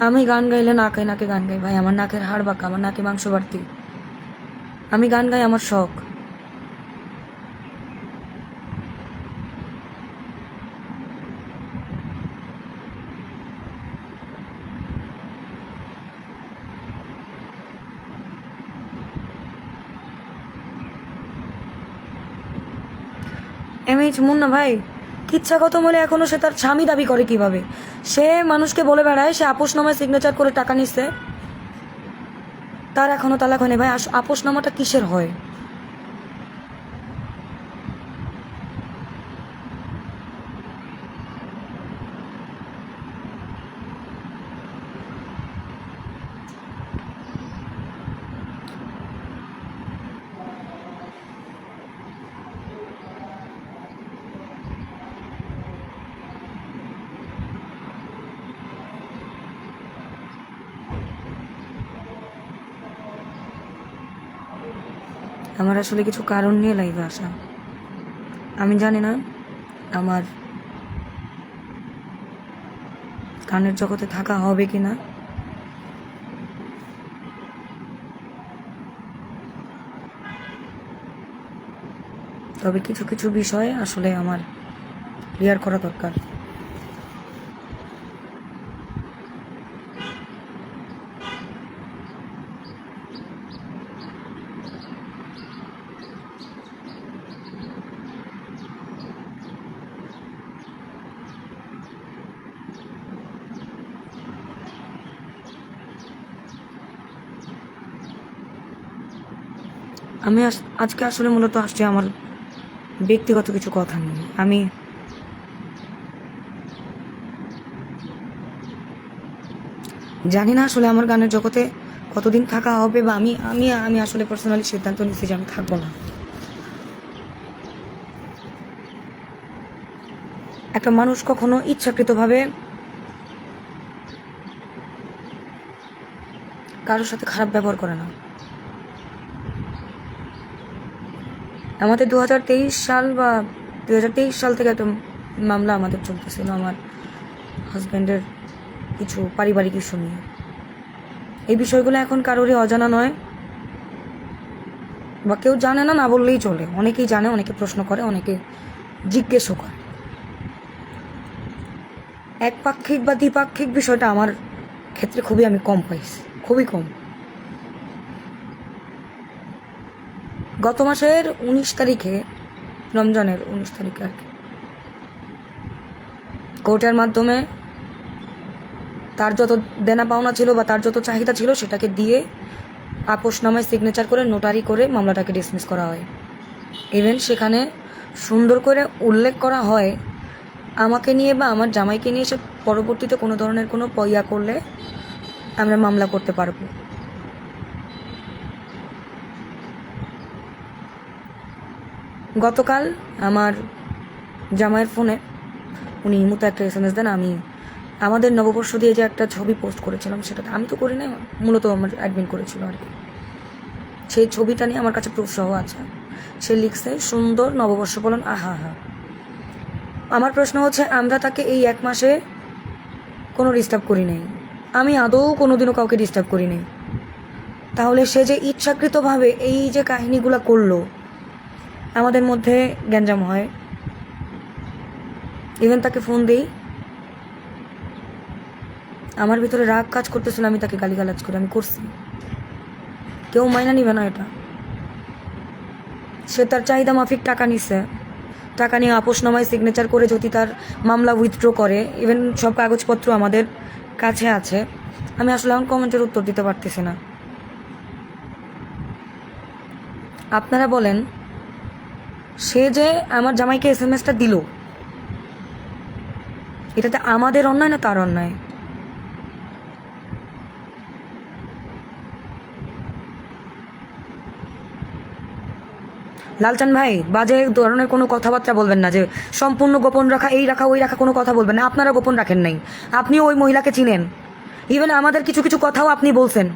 আমি গান গাইলে নাকে নাকে গান গাই ভাই, আমার নাকের হাড় বাঁকা, আমার নাকে মাংস বাড়তি। আমি গান গাই আমার শখ। এমএইচ মুন্না ভাই কিচ্ছাগত বলে এখনও সে তার স্বামী দাবি করে কীভাবে? সে মানুষকে বলে বেড়ায়, সে আপোষ নামায় সিগনেচার করে টাকা নিচ্ছে তার এখনও তালাক হয়নি। ভাই আপোষ নামাটা কিসের হয়? আমার আসলে কিছু কারণ নিয়ে লাইভে আসা। আমি জানি না, আমার গানের জগতে থাকা হবে কি না তবে কিছু কিছু বিষয়ে আসলে আমার ক্লিয়ার করা দরকার। আমি আজকে আসলে মূলত আসছি আমার ব্যক্তিগত কিছু কথা নিয়ে। আমি জানি না আসলে আমার গানের জগতে কতদিন থাকা হবে বা আমি আমি আমি আসলে পার্সোনালি সিদ্ধান্ত নিচ্ছি যে আমি থাকব না। একটা মানুষ কখনো ইচ্ছাকৃতভাবে কারোর সাথে খারাপ ব্যবহার করে না। আমাদের দু হাজার তেইশ সাল বা দু হাজার তেইশ সাল থেকে একটা মামলা আমাদের চলতেছিল আমার হাজব্যান্ডের কিছু পারিবারিক ইস্যু নিয়ে। এই বিষয়গুলো এখন কারোরই অজানা নয় বা কেউ জানে না না বললেই চলে। অনেকেই জানে, অনেকে প্রশ্ন করে, অনেকে জিজ্ঞেসও করে। একপাক্ষিক বা দ্বিপাক্ষিক বিষয়টা আমার ক্ষেত্রে খুবই আমি কম পাইছি, খুবই কম। গত মাসের উনিশ তারিখে, রমজানের উনিশ তারিখে আর কি। কোর্টের মাধ্যমে তার যত দেনা পাওনা ছিল বা তার যত চাহিদা ছিল সেটাকে দিয়ে আপোষ নামায় সিগনেচার করে নোটারি করে মামলাটাকে ডিসমিস করা হয়। ইভেন সেখানে সুন্দর করে উল্লেখ করা হয়, আমাকে নিয়ে বা আমার জামাইকে নিয়ে সে পরবর্তীতে কোনো ধরনের কোনো পইয়া করলে আমরা মামলা করতে পারব। গতকাল আমার জামাইয়ের ফোনে উনি ইমুতে একটা এস এম এস দেন, আমি আমাদের নববর্ষ দিয়ে যে একটা ছবি পোস্ট করেছিলাম সেটাতে আমি তো করি নাই, মূলত আমার অ্যাডমিন করেছিল আর কি। সেই ছবিটা নিয়ে আমার কাছে প্রুফ আছে। সে লিখছে, সুন্দর নববর্ষ বলুন আহা হা আমার প্রশ্ন হচ্ছে, আমরা তাকে এই এক মাসে কোনো ডিস্টার্ব করি নাই। আমি আদৌ কোনোদিনও কাউকে ডিস্টার্ব করি নাই। তাহলে সে যে ইচ্ছাকৃতভাবে এই যে কাহিনীগুলো করল আমাদের মধ্যে গ্যাঞ্জাম হয়। ইভেন তাকে ফোন দিই। আমার ভিতরে রাগ কাজ করতেছিল আমি তাকে গালিগালাজ করে, আমি করছি। কেউ মাইনা নিবে না এটা। সে তার চাহিদা মাফিক টাকা নিছে। টাকা নিয়ে আপোষ নামায় সিগনেচার করে যদি তার মামলা উইথড্র করে ইভেন সব কাগজপত্র আমাদের কাছে আছে। আমি আসলে এখন কমেন্টের উত্তর দিতে পারতেছি না। আপনারা বলেন সে যে আমার জামাইকে এস এম এসটা দিল, এটাতে আমাদের অন্যায় না তার অন্যায়? লালচান ভাই, বাজে ধরনের কোনো কথাবার্তা বলবেন না যে সম্পূর্ণ গোপন রাখা, এই রাখা, ওই রাখা কোনো কথা বলবেন না। আপনারা গোপন রাখেন নাই। আপনি ওই মহিলাকে চিনেন। ইভেন আমাদের কিছু কিছু কথাও আপনি বলছেন।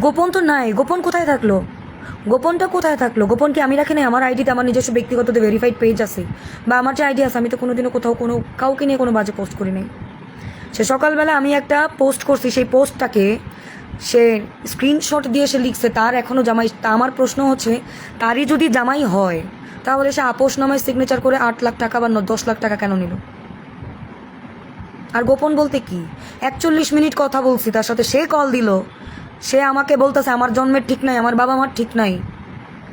গোপন তো নাই, গোপন কোথায় থাকল? গোপনটা কোথায় থাকল? গোপন কি আমি রাখি নাই? আমার আইডিতে আমার নিজস্ব ব্যক্তিগত ভেরিফাইড পেজ আছে, বা আমার যে আইডি আছে, আমি তো কোনোদিনও কোথাও কোনো, কাউকে নিয়ে কোনো বাজে পোস্ট করি নাই। সে সকালবেলা আমি একটা পোস্ট করছি, সেই পোস্টটাকে সে স্ক্রিনশট দিয়ে সে লিখছে, তার এখনও জামাই আমার প্রশ্ন হচ্ছে, তারই যদি জামাই হয়, তাহলে সে আপোষ নামায় সিগনেচার করে আট লাখ টাকা বা দশ লাখ টাকা কেন নিল? আর গোপন বলতে কি? একচল্লিশ মিনিট কথা বলছি, তার সাথে সে কল দিল সে আমাকে বলতেছে, আমার জন্মের ঠিক নাই, আমার বাবা মার ঠিক নাই।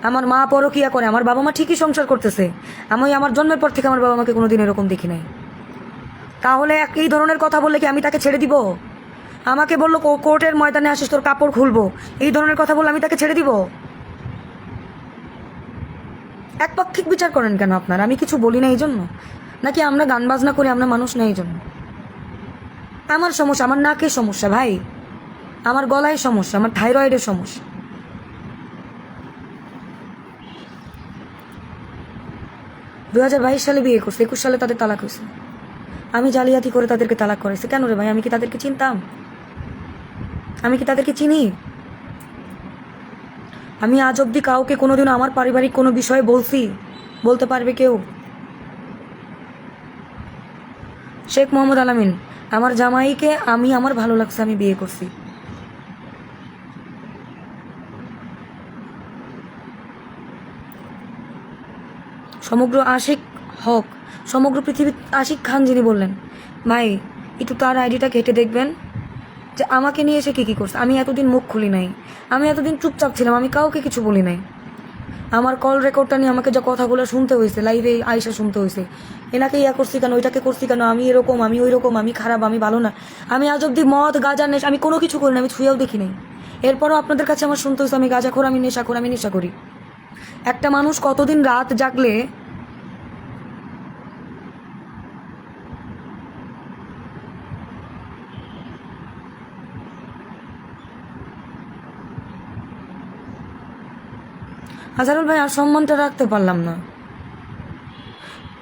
আমার মা পরকিয়া করে, আমার বাবা মা ঠিকই সংসার করতেছে। আমি আমার জন্মের পর থেকে আমার বাবা মাকে কোনোদিন এরকম দেখি নাই। তাহলে এই ধরনের কথা বললে কি আমি তাকে ছেড়ে দিব? আমাকে বলল কোর্টের ময়দানে আসিস, তোর কাপড় খুলবো। এই ধরনের কথা বললে আমি তাকে ছেড়ে দিব? একপাক্ষিক বিচার করেন কেন আপনারা? আমি কিছু বলি না এই জন্য? নাকি আমরা গান বাজনা করি, আমরা মানুষ না এই জন্য? আমার সমস্যা, আমার নাকের সমস্যা, ভাই। আমার গলায় সমস্যা, আমার থাইরয়েডের সমস্যা। দু হাজার বাইশ সালে বিয়ে করছে, একুশ সালে তাদের তালাক হয়েছে। আমি জালিয়াতি করে তাদেরকে তালাক করেছি কেন রে ভাই, আমি কি তাদেরকে চিনতাম? আমি কি তাদেরকে চিনি? আমি আজ অবধি কাউকে কোনোদিনও আমার পারিবারিক কোনো বিষয়ে বলছি, বলতে পারবে কেউ? শেখ মোহাম্মদ আলামিন, আমার জামাইকে আমি, আমার ভালো লাগছে আমি বিয়ে করছি। সমগ্র আশিক হক, সমগ্র পৃথিবীর আশিক খান যিনি বললেন ভাই একটু তার আইডিটা কেটে দেখবেন যে আমাকে নিয়ে এসে কী কী করছে। আমি এতদিন মুখ খুলি নাই। আমি এতদিন চুপচাপ ছিলাম। আমি কাউকে কিছু বলি নাই। আমার কল রেকর্ডটা নিয়ে আমাকে যা কথাগুলো শুনতে হয়েছে লাইভে আইসা শুনতে হয়েছে, এনাকে ইয়া করছি কেন, ওইটাকে করছি কেন, আমি এরকম, আমি ওই রকম আমি খারাপ, আমি ভালো না। আমি আজ অব্দি মদ, গাজা, নেশা, আমি কোনো কিছু করি না আমি ছুঁয়েও দেখি নাই। এরপরও আপনাদের কাছে আমার শুনতে হয়েছে, আমি গাঁজাখোর, আমি নেশাখোর, আমি নেশা করি একটা মানুষ কতদিন রাত জাগলে হাজারুল ভাই, আর সম্মানটা রাখতে পারলাম না।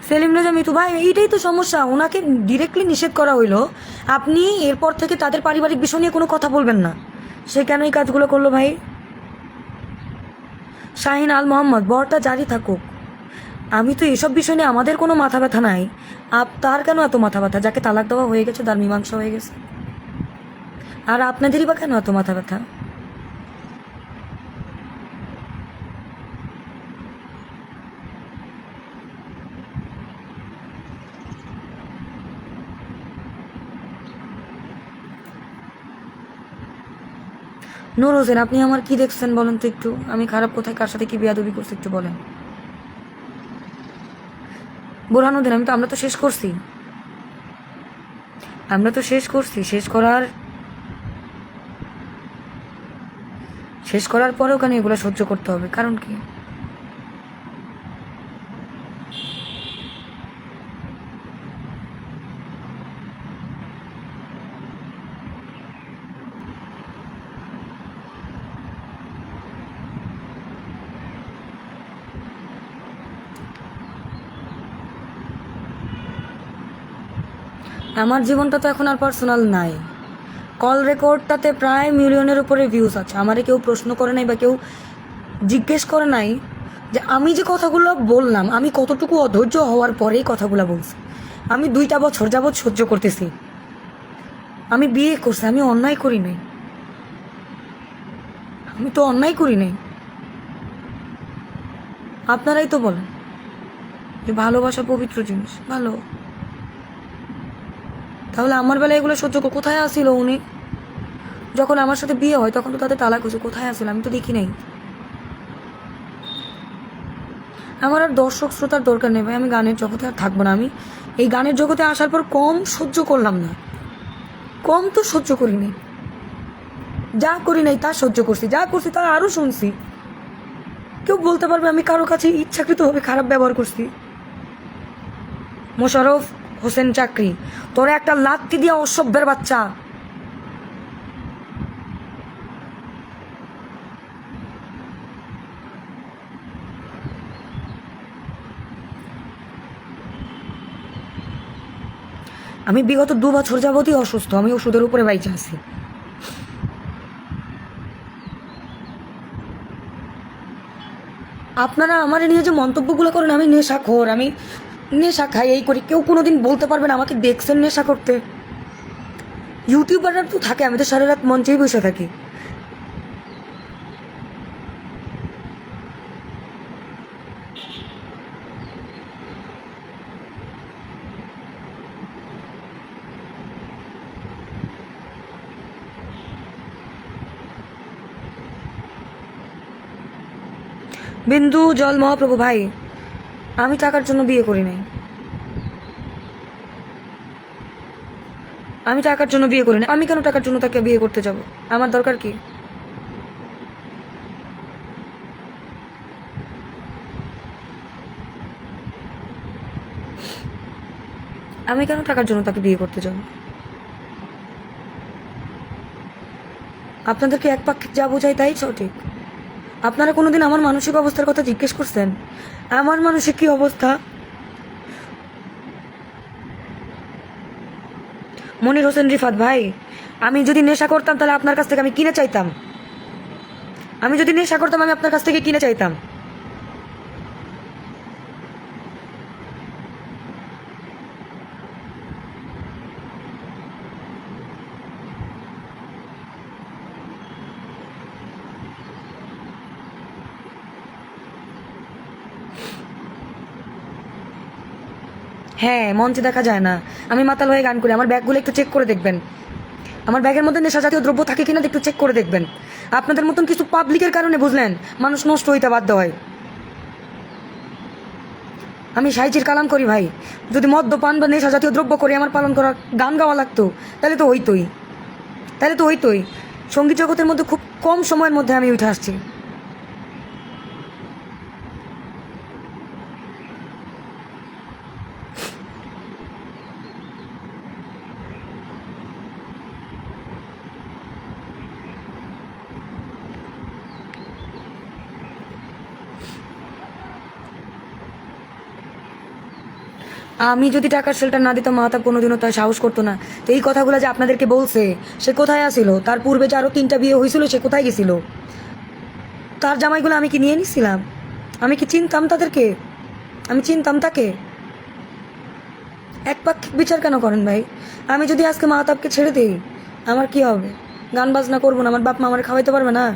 সেলিম রেজা মিতু, ভাই, এইটাই তো সমস্যা। ওনাকে ডিরেক্টলি নিষেধ করা হইল। আপনি এরপর থেকে তাদের পারিবারিক বিষয় নিয়ে কোনো কথা বলবেন না। সে কেন এই কাজগুলো করল ভাই? শাহিন আল মোহাম্মদ, বরটা জারি থাকুক। আমি তো এসব বিষয় নিয়ে আমাদের কোনো মাথা ব্যথা নাই। আপ, তার কেন এত মাথা ব্যথা? যাকে তালাক দেওয়া হয়ে গেছে, তার মীমাংসা হয়ে গেছে। আর আপনাদেরই বা কেন এত মাথা ব্যথা? নূর হোসেন, আপনি আমার কি দেখছেন বলেন তো একটু? আমি খারাপ কোথায়? কার সাথে কি বেয়াদবি করছি একটু বলেন। বোরহানুদ্দিন আমি তো, আমরা তো শেষ করছি। আমরা তো শেষ করছি। শেষ করার শেষ করার পরেও কেন এগুলো সহ্য করতে হবে। কারণ কি? আমার জীবনটা তো এখন আর পার্সোনাল নাই। কল রেকর্ডটাতে প্রায় মিলিয়নের উপরে ভিউজ আছে। আমারে কেউ প্রশ্ন করে নাই বা কেউ জিজ্ঞেস করে নাই যে আমি যে কথাগুলো বললাম, আমি কতটুকু অধৈর্য হওয়ার পরেই কথাগুলো বলছি। আমি দুইটা বছর যাবৎ সহ্য করতেছি। আমি বিয়ে করছি, আমি অন্যায় করি নাই। আমি তো অন্যায় করি নাই। আপনারাই তো বলেন যে ভালোবাসা পবিত্র জিনিস। ভালো। তাহলে আমার বেলায় এগুলো সহ্য কোথায় আসিল উনি? যখন আমার সাথে বিয়ে হয়, তখন তো তাদের তালাক হয়েছে। কোথায় আসিল? আমি তো দেখি নাই। আমার আর দর্শক শ্রোতার দরকার নেই ভাই, আমি গানের জগতে আর থাকব না। আমি এই গানের জগতে আসার পর কম সহ্য করলাম না। কম তো সহ্য করি নাই। যা করি নাই তা সহ্য করছি। যা করছি তা আরও শুনছি। কেউ বলতে পারবে আমি কারও কাছে ইচ্ছাকৃতভাবে খারাপ ব্যবহার করছি। মোশারফ হোসেন চাকরি। তোর একটা লাত্তি দিয়া অসভ্যের বাচ্চা। আমি বিগত দু বছর যাবতই অসুস্থ, আমি ওষুধের উপরে বাইচে আছি। আপনারা আমার নিয়ে যে মন্তব্যগুলো করেন, আমি নেশাখোর, আমি নেশা খাই, এই করি। কেউ কোনো দিন বলতে পারবে না আমাকে দেখছেন নেশা করতে। ইউটিউবাররা তো থাকে, আমি তো সারা রাত মঞ্চেই বসে থাকি। বিন্দু জল মহাপ্রভু ভাই আমি টাকার জন্য বিয়ে করি নাই। আমি টাকার জন্য বিয়ে করি না আমি কেন টাকার জন্য তাকে বিয়ে করতে যাব? আমার দরকার কি? আমি কেন টাকার জন্য তাকে বিয়ে করতে যাব? আপনাদেরকে এক পাক্ষিক যা বোঝাই তাই সঠিক। আপনারা কোনোদিন আমার মানসিক অবস্থার কথা জিজ্ঞেস করছেন? আমার মানসিক কি অবস্থা? মনির হোসেন রিফাত, ভাই, আমি যদি নেশা করতাম তাহলে আপনার কাছ থেকে আমি কিনে চাইতাম। আমি যদি নেশা করতাম, আমি আপনার কাছ থেকে কিনে চাইতাম। হ্যাঁ মঞ্চে দেখা যায় না। আমি মাতাল হয়ে গান করি, আমার ব্যাগগুলো একটু চেক করে দেখবেন। আমার ব্যাগের মধ্যে নেশা জাতীয় দ্রব্য থাকে কিনা একটু চেক করে দেখবেন। আপনাদের মতন কিছু পাবলিকের কারণে বুঝলেন, মানুষ নষ্ট হইতে বাধ্য হয়। আমি সাইজির কালাম করি ভাই। যদি মদ্যপান বা নেশা জাতীয় দ্রব্য করে আমার পালন করা গান গাওয়া লাগতো, তাহলে তো হইতোই। তাহলে তো হইতোই। সংগীত জগতের মধ্যে খুব কম সময়ের মধ্যে আমি উঠে আসছি। আমি যদি টাকার শেল্টার না দিতাম, মাতা কোনোদিনও তার সাহস করতো না। তো এই কথাগুলো যে আপনাদেরকে বলছে, সে কোথায় আসিল তার পূর্বে যে আরও তিনটা বিয়ে হয়েছিল, সে কোথায় গেছিল? তার জামাইগুলো আমি কি নিয়ে নিছিলাম? আমি কি চিনতাম তাদেরকে? আমি চিনতাম তাকে? একপাক্ষিক বিচার কেন করেন ভাই? আমি যদি আজকে মাতাবকে ছেড়ে দিই, আমার কি হবে? গান বাজনা করব না, আমার বাপ মা আমার খাওয়াইতে পারবে না?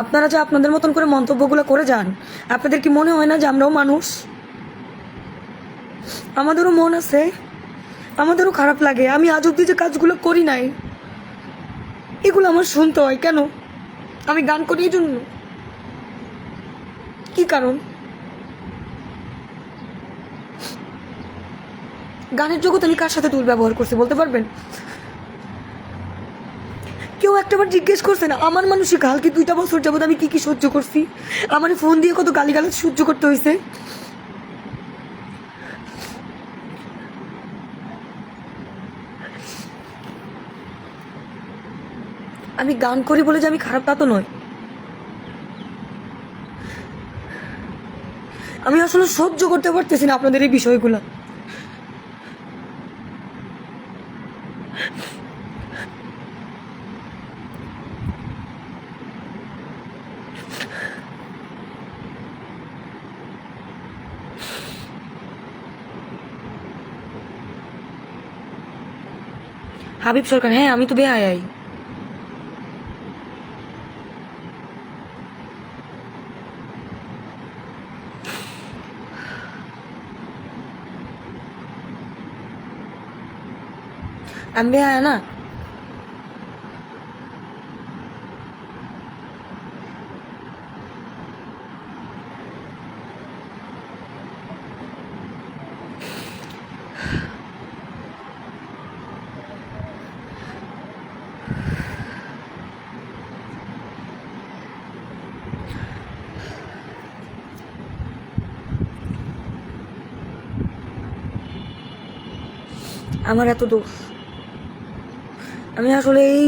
আপনারা যে আপনাদের মতন করে মন্তব্যগুলো করে যান, আপনাদের কি মনে হয় না যে আমরাও মানুষ? আমাদেরও মন আছে, আমাদেরও খারাপ লাগে। আমি আজ অব্দি যে কাজগুলো করি নাই, এগুলো আমার শুনতে হয় কেন? আমি গান করি এই জন্য। কি কারণ? গানের জগৎ আমি কার সাথে দুর্ব্যবহার করছি বলতে পারবেন? একটাবার জিজ্ঞেস করছে না, আমার মানসিক কালকে দুইটা বছর যাবত আমি কি কি সহ্য করছি? আমার ফোন দিয়ে কত গালিগালাজ সহ্য করতে হয়েছে আমি গান করি বলে যে আমি খারাপ তা তো নয়। আমি আসলে সহ্য করতে পারতেছি না আপনাদের এই বিষয়গুলো। হাবিব সরকার হ্যাঁ আমি তো বেহাই আমি বেহায়া না। আমার এত দোষ। আমি আসলে এই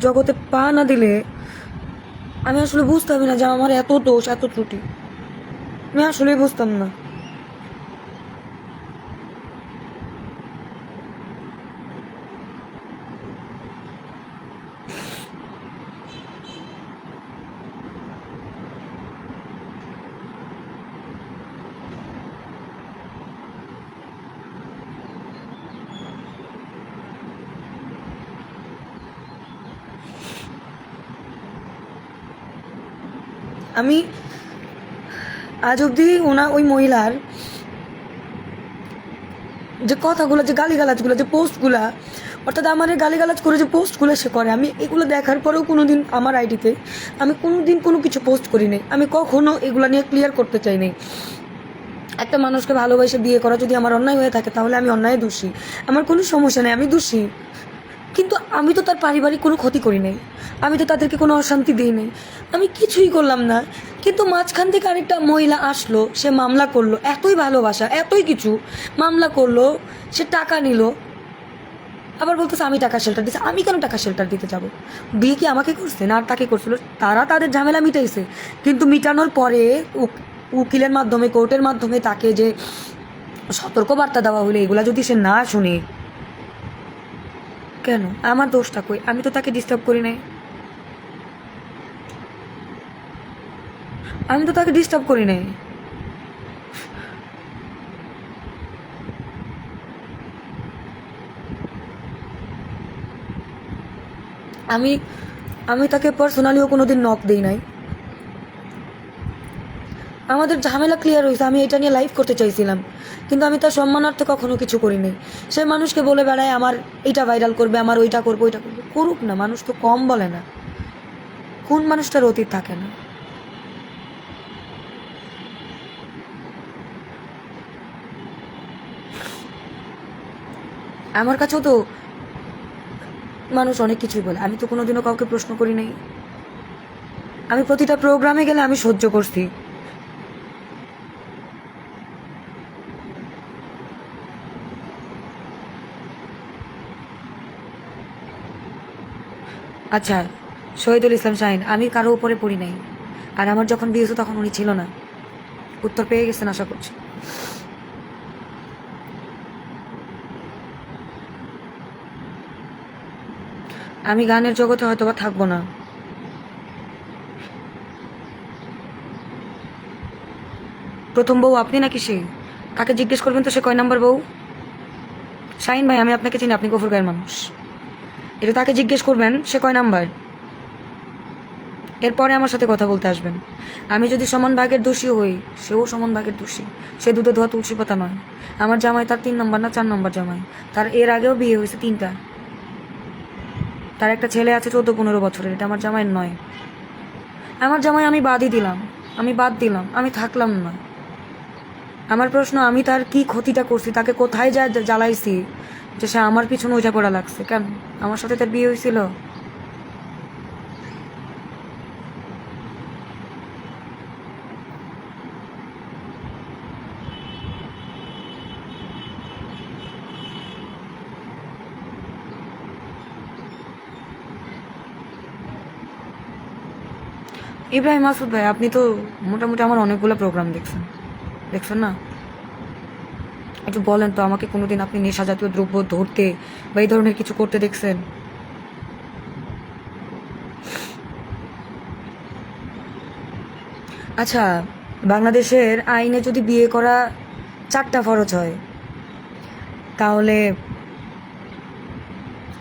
জগতে পা না দিলে আমি আসলে বুঝতাম না যে আমার এত দোষ, এত ত্রুটি। আমি আসলেই বুঝতাম না। আমি আজ অবধি ওনা ওই মহিলার যে কথাগুলো, যে গালিগালাজগুলো, যে পোস্টগুলা, অর্থাৎ আমার গালিগালাজ করে যে পোস্টগুলো সে করে, আমি এগুলো দেখার পরেও কোনো দিন আমার আইডিতে আমি কোনো দিন কোনো কিছু পোস্ট করি নাই আমি কখনো এগুলো নিয়ে ক্লিয়ার করতে চাই নাই একটা মানুষকে ভালোবেসে বিয়ে করা যদি আমার অন্যায় হয়ে থাকে, তাহলে আমি অন্যায় দোষী। আমার কোনো সমস্যা নেই, আমি দোষী। কিন্তু আমি তো তার পারিবারিক কোনো ক্ষতি করি নাই। আমি তো তাদেরকে কোনো অশান্তি দিই নাই। আমি কিছুই করলাম না। কিন্তু মাঝখান থেকে আরেকটা মহিলা আসলো, সে মামলা করল, এতই ভালোবাসা, এতই কিছু। মামলা করল, সে টাকা নিল। আবার বলতেছে, আমি টাকা শেল্টার দিচ্ছি আমি কেন টাকা শেল্টার দিতে যাব? বিয়ে কি আমাকে করছে না আর তাকে করছিল? তারা তাদের ঝামেলা মিটাইছে। কিন্তু মিটানোর পরে উক- উকিলের মাধ্যমে কোর্টের মাধ্যমে তাকে যে সতর্কবার্তা দেওয়া হলে, এগুলা যদি সে না শুনে কেন? আমার দোষটা কই? আমি তো তাকে ডিস্টার্ব করি নাই। আমি তো তাকে ডিস্টার্ব করি নাই। আমি আমি তাকে পার্সোনালিও কোনোদিন নক দিই নাই। আমাদের ঝামেলা ক্লিয়ার হয়েছে, আমি এটা নিয়ে লাইভ করতে চাইছিলাম। কিন্তু আমি তার সম্মানার্থে কখনো কিছু করি নাই সে মানুষকে বলে বেড়ায়, আমার এইটা ভাইরাল করবে, আমার ওইটা করব, ওইটা করবে। করুক না, মানুষ তো কম বলে না। কোন মানুষটার অতীত থাকে না? আমার কাছেও তো মানুষ অনেক কিছুই বলে। আমি তো কোনোদিনও কাউকে প্রশ্ন করি নাই। আমি প্রতিটা প্রোগ্রামে গেলে আমি সহ্য করছি। আচ্ছা শহীদুল ইসলাম শাহিন, আমি কারও উপরে পড়ি নাই। আর আমার যখন বিয়ে তখন উনি ছিল না। উত্তর পেয়ে গেছেন আশা করছি। আমি গানের জগতে হয়তো বা থাকব না। প্রথম বউ আপনি নাকি সে? তাকে জিজ্ঞেস করবেন তো সে কয় নাম্বার বউ? শাহিন ভাই, আমি আপনাকে চিনি, আপনি গফুর গায়ের মানুষ। এটা তাকে জিজ্ঞেস করবেন, সে কয় নাম্বার? এরপরে আমার সাথে কথা বলতে আসবেন। আমি যদি সমান ভাগের দোষী হই, সেও সমান ভাগের দোষী। সে দুধে ধোয়া তুলসী পাতা নয়। আমার জামাই তার তিন নম্বর না চার নম্বর জামাই। তার এর আগেও বিয়ে হয়েছে তিনটা। তার একটা ছেলে আছে চোদ্দ পনেরো বছরের, এটা আমার জামাইয়ের নয়। আমার জামাই আমি বাদই দিলাম। আমি বাদ দিলাম। আমি থাকলাম না। আমার প্রশ্ন, আমি তার কি ক্ষতিটা করছি? তাকে কোথায় যা জ্বালাইছি? যে সে আমার পিছনে ওইটা পড়া লাগছে। কেন? আমার সাথে তার বিয়ে হয়েছিল? ইব্রাহিম মাসুদ ভাই, আপনি তো মোটামুটি আমার অনেকগুলো প্রোগ্রাম দেখছেন। দেখছেন না? একটু বলেন তো, আমাকে কোনোদিন আপনি নেশা জাতীয় দ্রব্য, ধরতে বা এই ধরনের কিছু করতে দেখছেন? আচ্ছা বাংলাদেশের আইনে যদি বিয়ে করা চারটা ফরজ হয়, তাহলে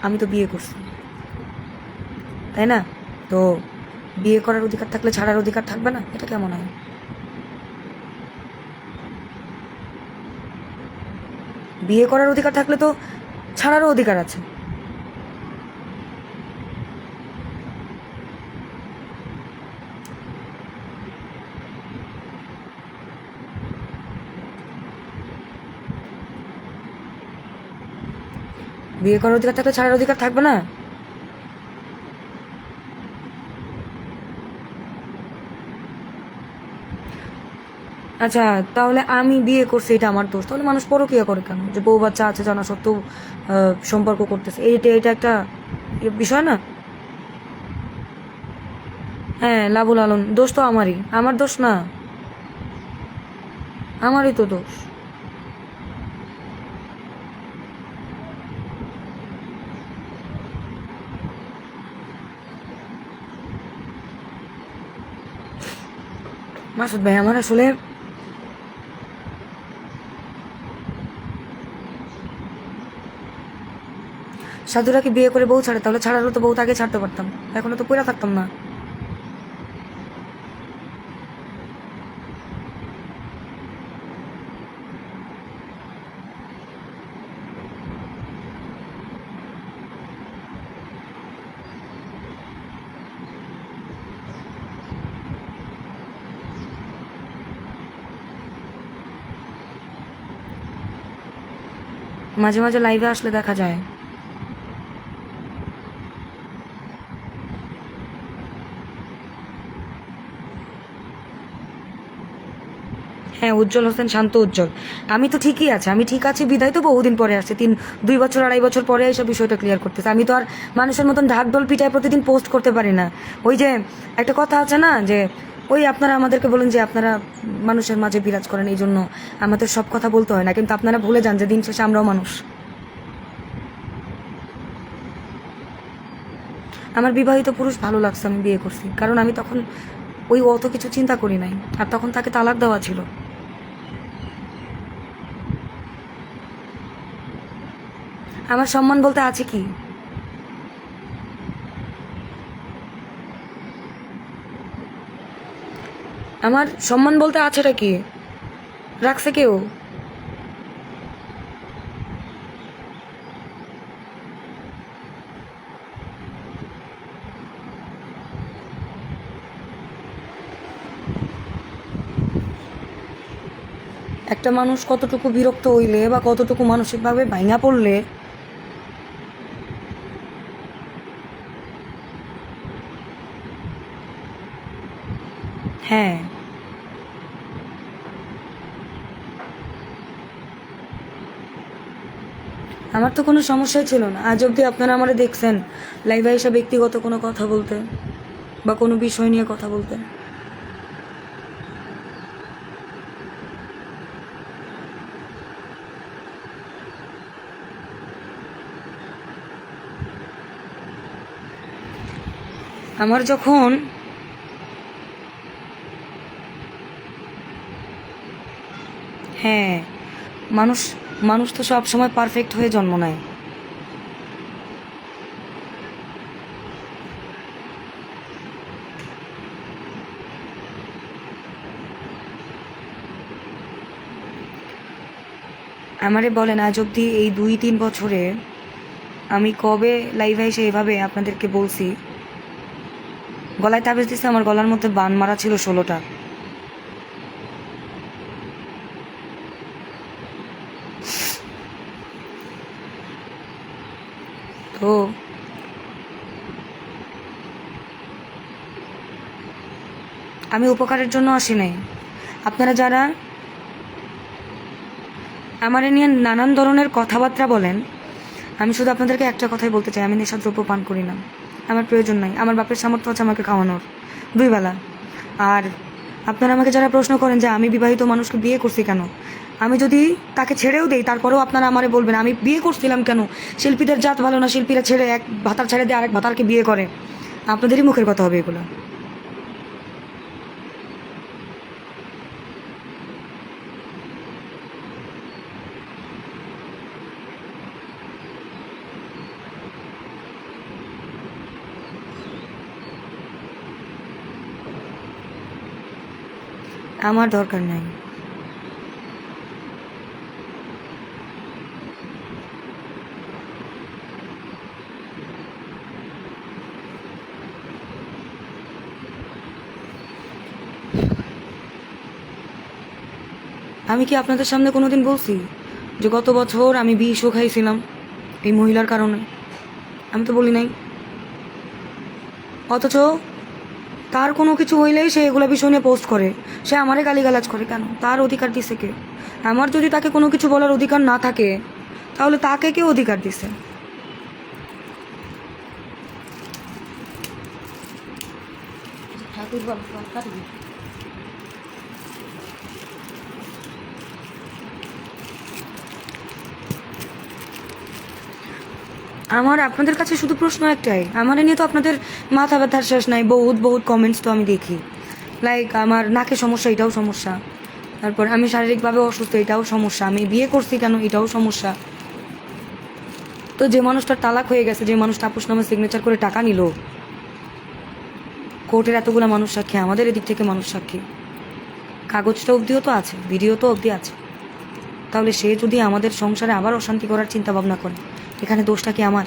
আমি তো বিয়ে করছি। তাই না? তো বিয়ে করার অধিকার থাকলে ছাড়ার অধিকার থাকবে না? এটা কেমন হয়? বিয়ে করার অধিকার থাকলে তো ছাড়ারও অধিকার আছে। বিয়ে করার অধিকার থাকলে ছাড়ার অধিকার থাকবে না? আচ্ছা তাহলে আমি বিয়ে করছি, এটা আমার দোষ। তাহলে মানুষ পরকিয়া করে কেন? যে বউ বাচ্চা আছে, জানা সত্ত্বেও সম্পর্ক করতেছে। এইটা এটা একটা বিষয় না? হ্যাঁ লাবুল আলম, দোষ তো আমারই। আমার দোষ না। আমারই তো দোষ। মাসুদ ভাই, আমার আসলে সাধুরাকে বিয়ে করে বউ ছাড়ে, তাহলে ছাড়ালো তো বউ আগে ছাড়তে পারতাম। এখনও তো পড়া থাকতাম না। মাঝে মাঝে লাইভে আসলে দেখা যায়। হ্যাঁ উজ্জ্বল হোসেন শান্ত উজ্জ্বল। আমি তো ঠিকই আছে, আমি ঠিক আছি, বিদায় তো বহুদিন পরে আসছে, তিন, দুই বছর, আড়াই বছর পরে এইসব বিষয়টা ক্লিয়ার করতেছে। আমি তো আর মানুষের মতন ঢাকঢোল পিটায় প্রতিদিন পোস্ট করতে পারি না। ওই যে একটা কথা আছে না, যে ওই আপনারা আমাদেরকে বলেন যে আপনারা মানুষের মাঝে বিরাজ করেন, এই জন্য আমাদের সব কথা বলতে হয় না। কিন্তু আপনারা ভুলে যান যে দিন শেষে আমরাও মানুষ। আমার বিবাহিত পুরুষ ভালো লাগছে, আমি বিয়ে করছি। কারণ আমি তখন ওই অত কিছু চিন্তা করি নাই। আর তখন তাকে তালাক দেওয়া ছিল। আমার সম্মান বলতে আছে কি? আমার সম্মান বলতে আছেটা কি? রাখছে কেউ? একটা মানুষ কতটুকু বিরক্ত হইলে বা কতটুকু মানসিকভাবে ভাঙা পড়লে হ্যাঁ। আমার তো কোনো সমস্যাই ছিল না। আজ অবধি আপনারা আমারে দেখছেন। লাইভে এসে ব্যক্তিগত কোনো কথা বলতে বা কোনো বিষয় নিয়ে কথা বলতে। আমার যখন হ্যাঁ মানুষ মানুষ তো সব সময় পারফেক্ট হয়ে জন্ম নেয়। আমারে বলেন, আজ অবধি এই দুই তিন বছরে আমি কবে লাইভে এসে এভাবে আপনাদেরকে বলছি? গলায় তাবিজ দিছে, আমার গলার মধ্যে বান মারা ছিল ষোলোটা তো আমি উপকারের জন্য আসি নাই। আপনারা যারা আমার নিয়ে নানান ধরনের কথাবার্তা বলেন, আমি শুধু আপনাদেরকে একটা কথাই বলতে চাই, আমি নেশাদ্রব্য পান করি না। আমার প্রয়োজন নাই। আমার বাপের সামর্থ্য আছে আমাকে খাওয়ানোর। দুই বেলা। আর আপনারা আমাকে যারা প্রশ্ন করেন যে আমি বিবাহিত মানুষকে বিয়ে করছি কেন, আমি যদি তাকে ছেড়েও দেই, তারপরেও আপনারা আমারে বলবেন, আমি বিয়ে করছিলাম কেন? শিল্পীদের জাত ভালো না, শিল্পীরা ছেড়ে এক ভাতার ছেড়ে দিয়ে আরেক ভাতারকে বিয়ে করে। আপনাদেরই মুখের কথা হবে এগুলো। আমার দরকার নাই। আমি কি আপনাদের সামনে কোনোদিন বলছি যে গত বছর আমি বিষও খাইছিলাম এই মহিলার কারণে? আমি তো বলি নাই। অথচ তার কোনো কিছু হইলেই সে এগুলো বিষয় নিয়ে পোস্ট করে। সে আমারে গালিগালাজ করে কেন? তার অধিকার দিছে কে? আমার যদি তাকে কোনো কিছু বলার অধিকার না থাকে, তাহলে তাকে কে অধিকার দিছে? আমার, আপনাদের কাছে শুধু প্রশ্ন একটাই। আমার নিয়ে তো আপনাদের মাথা ব্যথার শেষ নাই। বহুত বহুত কমেন্টস তো আমি দেখি। লাইক আমার নাকে সমস্যা, এটাও সমস্যা। তারপর আমি শারীরিকভাবে অসুস্থ, এটাও সমস্যা। আমি বিয়ে করছি কেন, এটাও সমস্যা। তো যে মানুষটার তালাক হয়ে গেছে, যে মানুষটা আপুস নামে সিগনেচার করে টাকা নিল, কোর্টের এতগুলো মানুষ সাক্ষী, আমাদের এদিক থেকে মানুষ সাক্ষী। কাগজটা অবধিও তো আছে, ভিডিও তো অবধি আছে। তাহলে সে যদি আমাদের সংসারে আবার অশান্তি করার চিন্তা ভাবনা করে। এখানে দোষটা কি আমার?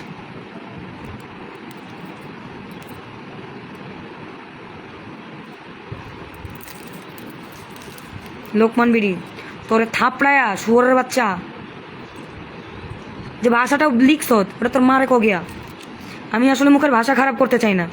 লোকমান বিড়ি, তোর থাপড়ায়া শুয়োরের বাচ্চা। যে ভাষাটা লিখছ, ওটা তোর মারে কো গিয়া আমি আসলে মুখের ভাষা খারাপ করতে চাই না।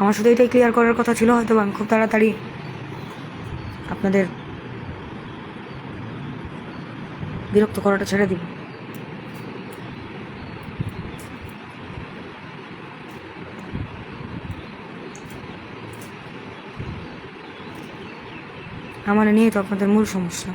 আমার শুধু এটাই ক্লিয়ার করার কথা ছিল হয়তো আমি খুব তাড়াতাড়ি আপনাদের বিরক্ত করাটা ছেড়ে দিব। আমার নিয়ে তো আপনাদের মূল সমস্যা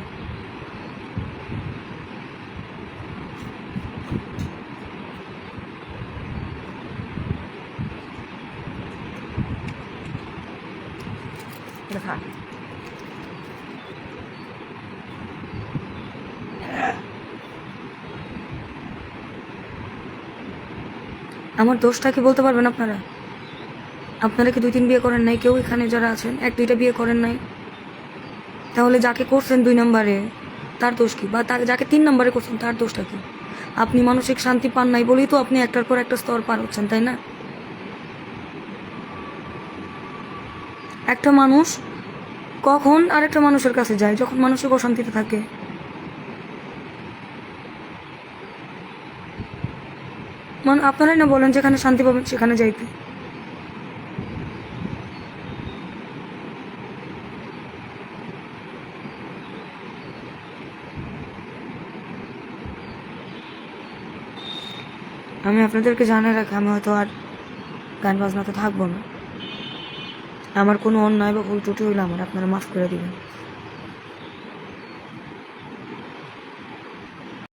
এটা থাক। আমার দোষটা কি বলতে পারবেন আপনারা? আপনারা কি দুই তিন বিয়ে করেন নাই? কেউ এখানে যারা আছেন, এক, দুইটা বিয়ে করেন নাই? তাহলে যাকে করছেন দুই নম্বরে, তার দোষ কি? বা তাকে যাকে তিন নম্বরে করছেন, তার দোষটা কি? আপনি মানসিক শান্তি পান নাই বলেই তো আপনি একটার পর একটা স্তর পার হচ্ছেন, তাই না? একটা মানুষ কখন আরেকটা মানুষের কাছে যায়? যখন মানসিক অশান্তিতে থাকে। মানে আপনারাই না বলেন যেখানে শান্তি পাবেন সেখানে যাইতে। আমি আপনাদেরকে জানিয়ে রাখি, আমি হয়তো আর গান বাজনাতে থাকব না। আমার কোনো অন্যায় বা ভুল ত্রুটি হইলে আমার আপনারা মাফ করে দিবেন।